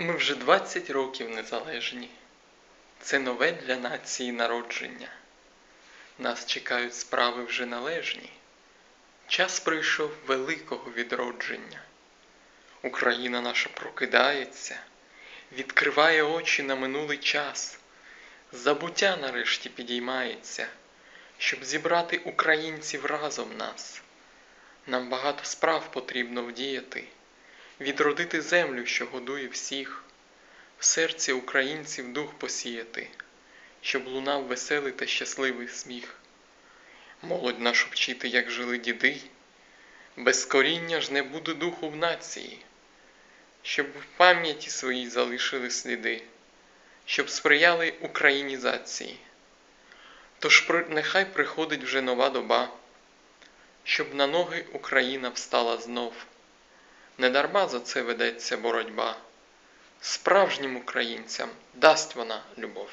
Ми вже 20 років незалежні. Це нове для нації народження. Нас чекають справи вже належні. Час прийшов великого відродження. Україна наша прокидається, відкриває очі на минулий час. Забуття нарешті підіймається, щоб зібрати українців разом нас. Нам багато справ потрібно вдіяти, відродити землю, що годує всіх, в серці українців дух посіяти, щоб лунав веселий та щасливий сміх. Молодь нашу вчити, як жили діди, без коріння ж не буде духу в нації, щоб в пам'яті своїй залишили сліди, щоб сприяли українізації. Тож нехай приходить вже нова доба, щоб на ноги Україна встала знов. Недарма за це ведеться боротьба. Справжнім українцям дасть вона любов.